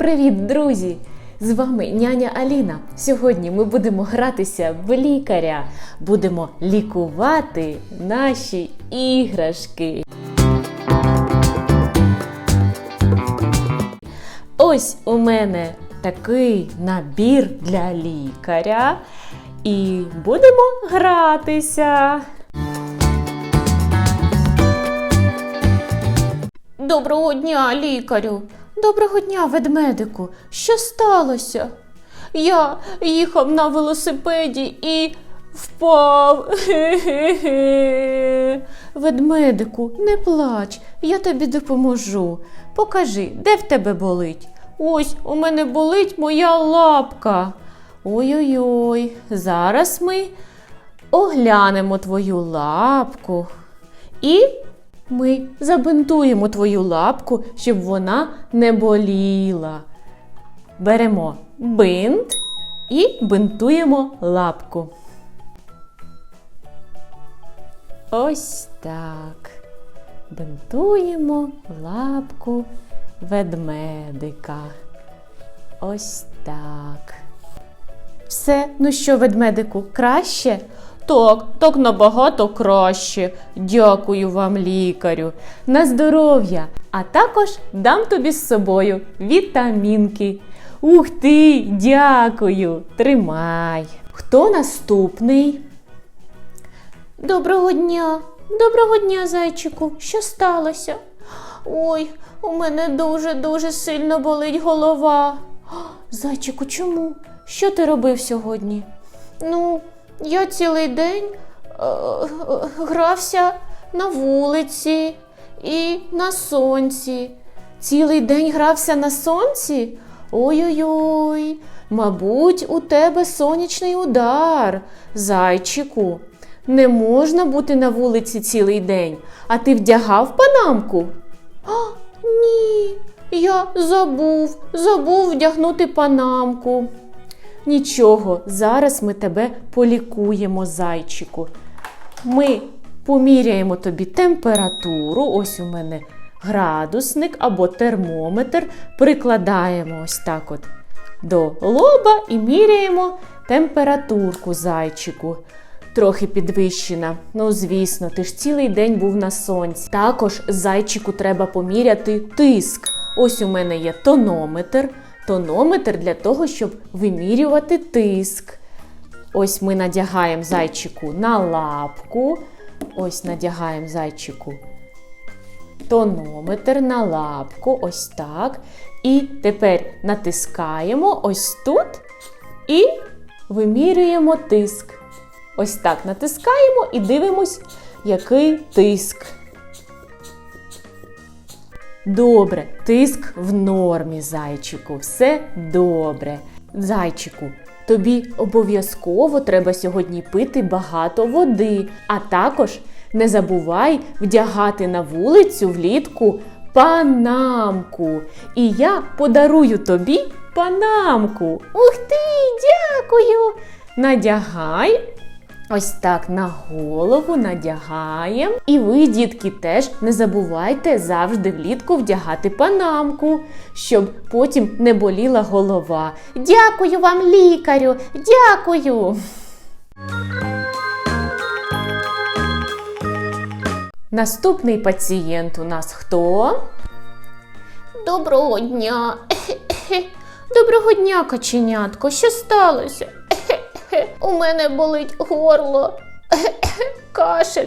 Привіт, друзі! З вами няня Аліна. Сьогодні ми будемо гратися в лікаря. Будемо лікувати наші іграшки. Ось у мене такий набір для лікаря. І будемо гратися. Доброго дня, лікарю. Доброго дня, ведмедику. Що сталося? Я їхав на велосипеді і впав. Ведмедику, не плач, я тобі допоможу. Покажи, де в тебе болить? Ось у мене болить моя лапка. Ой-ой-ой, зараз ми оглянемо твою лапку і ми забинтуємо твою лапку, щоб вона не боліла. Беремо бинт і бинтуємо лапку. Ось так. Бинтуємо лапку ведмедика. Ось так. Все, ну що, ведмедику, краще? Так, так набагато краще. Дякую вам, лікарю. На здоров'я. А також дам тобі з собою вітамінки. Ух ти, дякую. Тримай. Хто наступний? Доброго дня. Доброго дня, зайчику. Що сталося? Ой, у мене дуже-дуже сильно болить голова. Зайчику, чому? Що ти робив сьогодні? Ну, я цілий день е, грався на вулиці і на сонці. Цілий день грався на сонці? Ой-ой-ой, мабуть, у тебе сонячний удар, зайчику. Не можна бути на вулиці цілий день, а ти вдягав панамку? А, ні, я забув, забув вдягнути панамку. Нічого, зараз ми тебе полікуємо, зайчику. Ми поміряємо тобі температуру. Ось у мене градусник або термометр. Прикладаємо ось так от до лоба і міряємо температурку зайчику. Трохи підвищена. Ну, звісно, ти ж цілий день був на сонці. Також зайчику треба поміряти тиск. Ось у мене є тонометр. Тонометр для того, щоб вимірювати тиск. Ось ми надягаємо зайчику на лапку. Ось надягаємо зайчику тонометр на лапку. Ось так. І тепер натискаємо ось тут і вимірюємо тиск. Ось так натискаємо і дивимось, який тиск. Добре, тиск в нормі, зайчику. Все добре. Зайчику, тобі обов'язково треба сьогодні пити багато води, а також не забувай вдягати на вулицю влітку панамку. І я подарую тобі панамку. Ух ти, дякую! Надягай. Ось так на голову надягаємо. І ви, дітки, теж не забувайте завжди влітку вдягати панамку, щоб потім не боліла голова. Дякую вам, лікарю! Дякую! Наступний пацієнт у нас хто? Доброго дня. Доброго дня, каченятко. Що сталося? У мене болить горло, кашель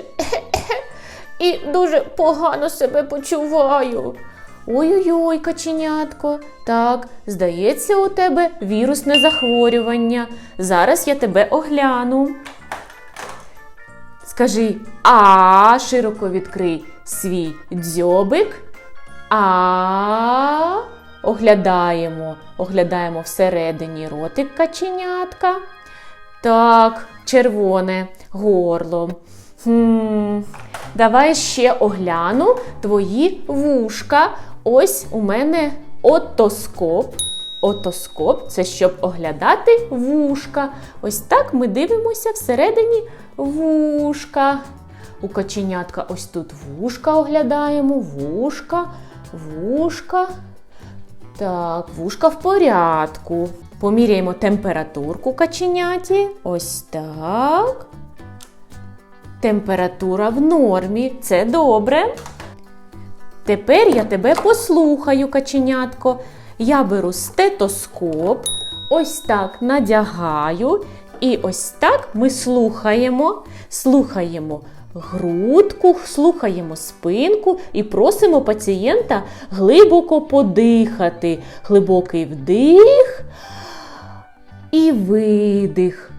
і дуже погано себе почуваю. Ой-ой-ой, каченятко. Так, здається, у тебе вірусне захворювання. Зараз я тебе огляну. Скажи а широко відкрий свій дзьобик. А оглядаємо, оглядаємо всередині ротик каченятка. Так, червоне горло. Хм, Давай ще огляну твої вушка. Ось у мене отоскоп. Отоскоп це щоб оглядати вушка. Ось так ми дивимося всередині вушка. У каченятка ось тут вушка оглядаємо, вушка, вушка. Так, вушка в порядку. Поміряємо температурку каченяті. Ось так. Температура в нормі. Це добре. Тепер я тебе послухаю, каченятко. Я беру стетоскоп, ось так надягаю, і ось так ми слухаємо. Слухаємо грудку, слухаємо спинку і просимо пацієнта глибоко подихати. Глибокий вдих і видих.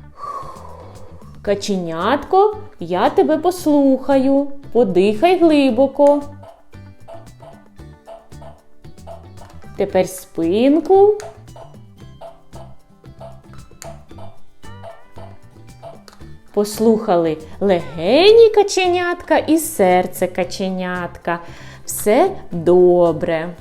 Каченятко, я тебе послухаю. Подихай глибоко. Тепер спинку. Послухали легені каченятка і серце каченятка. Все добре.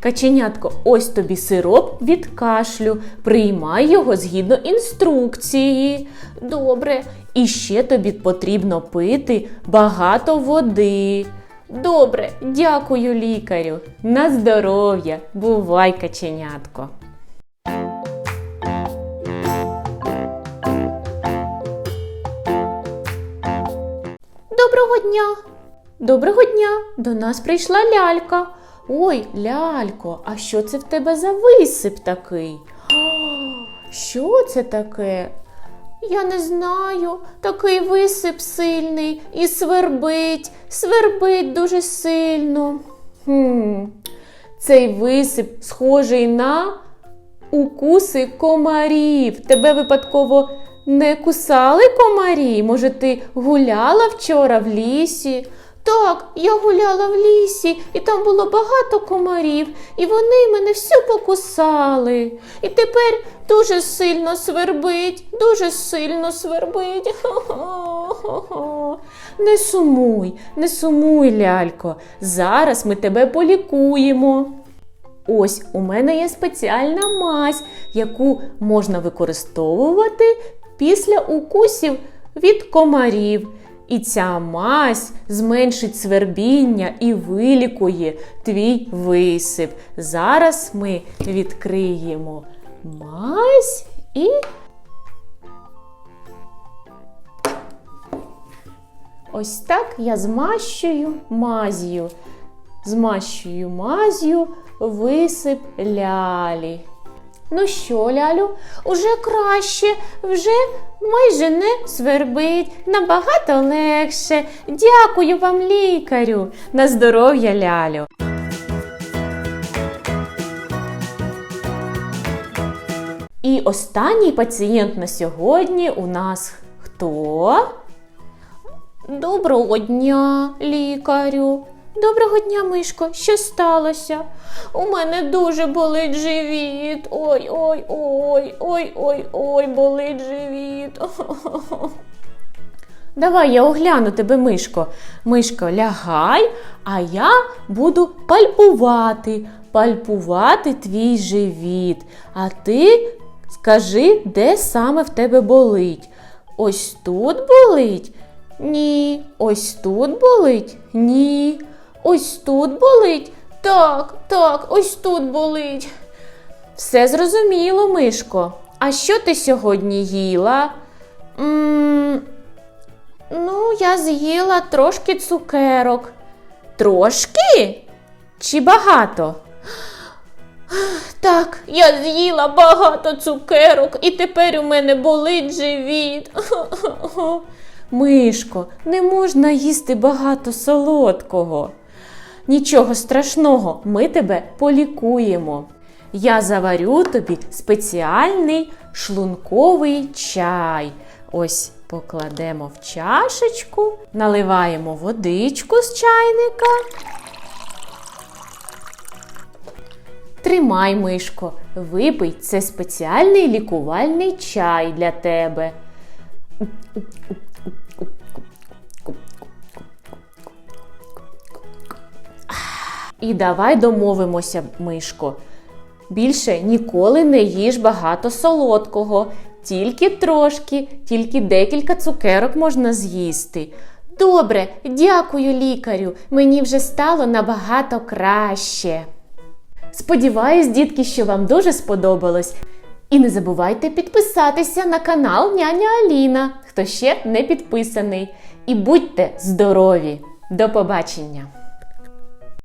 Каченятко, ось тобі сироп від кашлю. Приймай його згідно інструкції. Добре. І ще тобі потрібно пити багато води. Добре, дякую лікарю. На здоров'я. Бувай, каченятко. Доброго дня! Доброго дня! До нас прийшла лялька. Ой, лялько, а що це в тебе за висип такий? Що це таке? Я не знаю, такий висип сильний і свербить, свербить дуже сильно. Хм, цей висип схожий на укуси комарів. Тебе випадково не кусали комарі? Може, ти гуляла вчора в лісі? Так, я гуляла в лісі, і там було багато комарів, і вони мене всю покусали. І тепер дуже сильно свербить, дуже сильно свербить. Не сумуй, не сумуй, лялько. Зараз ми тебе полікуємо. Ось у мене є спеціальна мазь, яку можна використовувати після укусів від комарів. І ця мазь зменшить свербіння і вилікує твій висип. Зараз ми відкриємо мазь і. Ось так я змащую мазію. Змащую мазю висип лялі. Ну що, лялю, уже краще, вже майже не свербить, набагато легше. Дякую вам, лікарю. На здоров'я, лялю. І останній пацієнт на сьогодні у нас хто? Доброго дня, лікарю. Доброго дня, Мишко. Що сталося? У мене дуже болить живіт. Ой, ой, ой, ой, ой, ой, болить живіт. Давай я огляну тебе, Мишко. Мишко, лягай, а я буду пальпувати, пальпувати твій живіт. А ти скажи, де саме в тебе болить? Ось тут болить? Ні. Ось тут болить? Ні. Ось тут болить? Так, так, ось тут болить. Все зрозуміло, Мишко. А що ти сьогодні їла? ну, я з'їла трошки цукерок. Трошки? Чи багато? Так, я з'їла багато цукерок, і тепер у мене болить живіт. Мишко, не можна їсти багато солодкого. Нічого страшного, ми тебе полікуємо. Я заварю тобі спеціальний шлунковий чай. Ось покладемо в чашечку, наливаємо водичку з чайника. Тримай, мишко, випий це спеціальний лікувальний чай для тебе. І давай домовимося, Мишко. Більше ніколи не їж багато солодкого, тільки трошки, тільки декілька цукерок можна з'їсти. Добре, дякую лікарю. Мені вже стало набагато краще. Сподіваюсь, дітки, що вам дуже сподобалось. І не забувайте підписатися на канал Няня Аліна, хто ще не підписаний. І будьте здорові! До побачення!